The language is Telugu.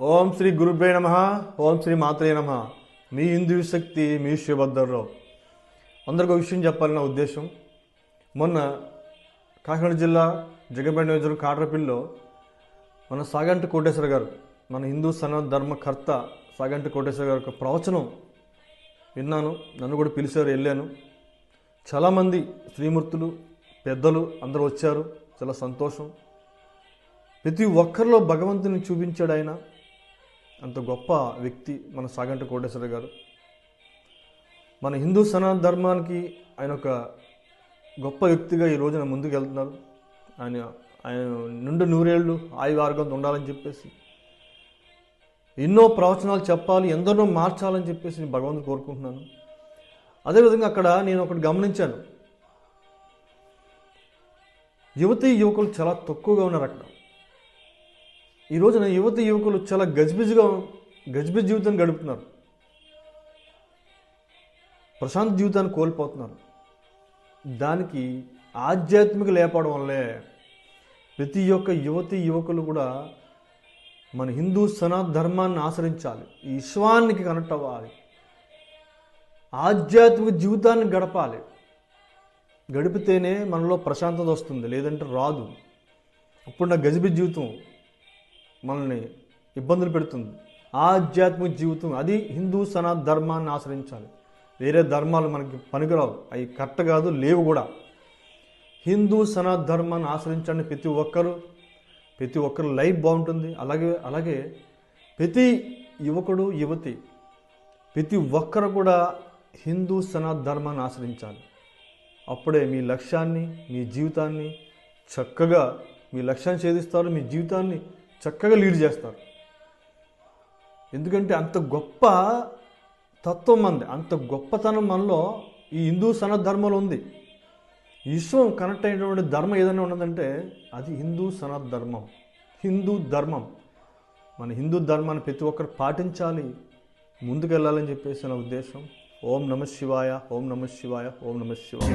ఓం శ్రీ గురుభ్రే నమ. ఓం శ్రీ మాత్రే నమ. మీ హిందూ శక్తి మీ శివభద్రరావు అందరికి ఒక విషయం చెప్పాలని నా ఉద్దేశం. మొన్న కాకినాడ జిల్లా జగన్పేట నియోజకవర్గం కాట్రపిల్లో మన సాగంటి కోటేశ్వర గారు మన హిందూ సనాతన ధర్మకర్త సాగంటి కోటేశ్వర గారి యొక్క ప్రవచనం విన్నాను. నన్ను కూడా పిలిచారు వెళ్ళాను. చాలామంది శ్రీమూర్తులు పెద్దలు అందరూ వచ్చారు. చాలా సంతోషం. ప్రతి ఒక్కరిలో భగవంతుని చూపించాడు ఆయన. అంత గొప్ప వ్యక్తి మన సాగంట కోటేశ్వర గారు. మన హిందూ సనాతన ధర్మానికి ఆయన ఒక గొప్ప వ్యక్తిగా ఈ రోజున ముందుకు వెళ్తున్నారు. ఆయన ఆయన నుండి నూరేళ్ళు ఆయువు ఉండాలని చెప్పేసి ఎన్నో ప్రవచనాలు చెప్పాలి ఎందరో మార్చాలని చెప్పేసి నేను భగవంతుని కోరుకుంటున్నాను. అదేవిధంగా అక్కడ నేను ఒకటి గమనించాను. యువతీ యువకులు చాలా తక్కువగా ఉన్నారు అక్కడ. ఈ రోజున యువతి యువకులు చాలా గజిబిజిగా గజిబిజి జీవితాన్ని గడుపుతున్నారు. ప్రశాంత జీవితాన్ని కోల్పోతున్నారు. దానికి ఆధ్యాత్మిక లేపడం వల్లే ప్రతి ఒక్క యువతి యువకులు కూడా మన హిందూ సనాత్ ధర్మాన్ని ఆచరించాలి విశ్వానికి కనెక్ట్ అవ్వాలి. ఆధ్యాత్మిక జీవితాన్ని గడపాలి. గడిపితేనే మనలో ప్రశాంతత వస్తుంది. లేదంటే రాదు. అప్పుడు నా గజిబి జీవితం మనల్ని ఇబ్బందులు పెడుతుంది. ఆధ్యాత్మిక జీవితం అది హిందూ సనాతన ధర్మాన్ని ఆశ్రయించాలి. వేరే ధర్మాలు మనకి పనికిరావు. అవి కరెక్ట్ కాదు లేవు కూడా. హిందూ సనాతన ధర్మాన్ని ఆశ్రయించండి ప్రతి ఒక్కరు. ప్రతి ఒక్కరు లైఫ్ బాగుంటుంది. అలాగే అలాగే ప్రతి యువకుడు యువతి ప్రతి ఒక్కరు కూడా హిందూ సనాతన ధర్మాన్ని ఆచరించాలి అప్పుడే మీ లక్ష్యాన్ని మీ జీవితాన్ని చక్కగా మీ లక్ష్యాన్ని ఛేదిస్తారు మీ జీవితాన్ని చక్కగా లీడ్ చేస్తారు. ఎందుకంటే అంత గొప్ప తత్వం మంది అంత గొప్పతనం మనలో ఈ హిందూ సనద్ధర్మంలో ధర్మంలో ఉంది. విశ్వం కనెక్ట్ అయినటువంటి ధర్మం ఏదైనా ఉన్నదంటే అది హిందూ సనద్ధర్మం ధర్మం హిందూ ధర్మం. మన హిందూ ధర్మాన్ని ప్రతి ఒక్కరు పాటించాలి ముందుకెళ్ళాలని చెప్పేసి నా ఉద్దేశం. ఓం నమ శివాయ ఓం నమ శివాయ ఓం నమ శివాయ.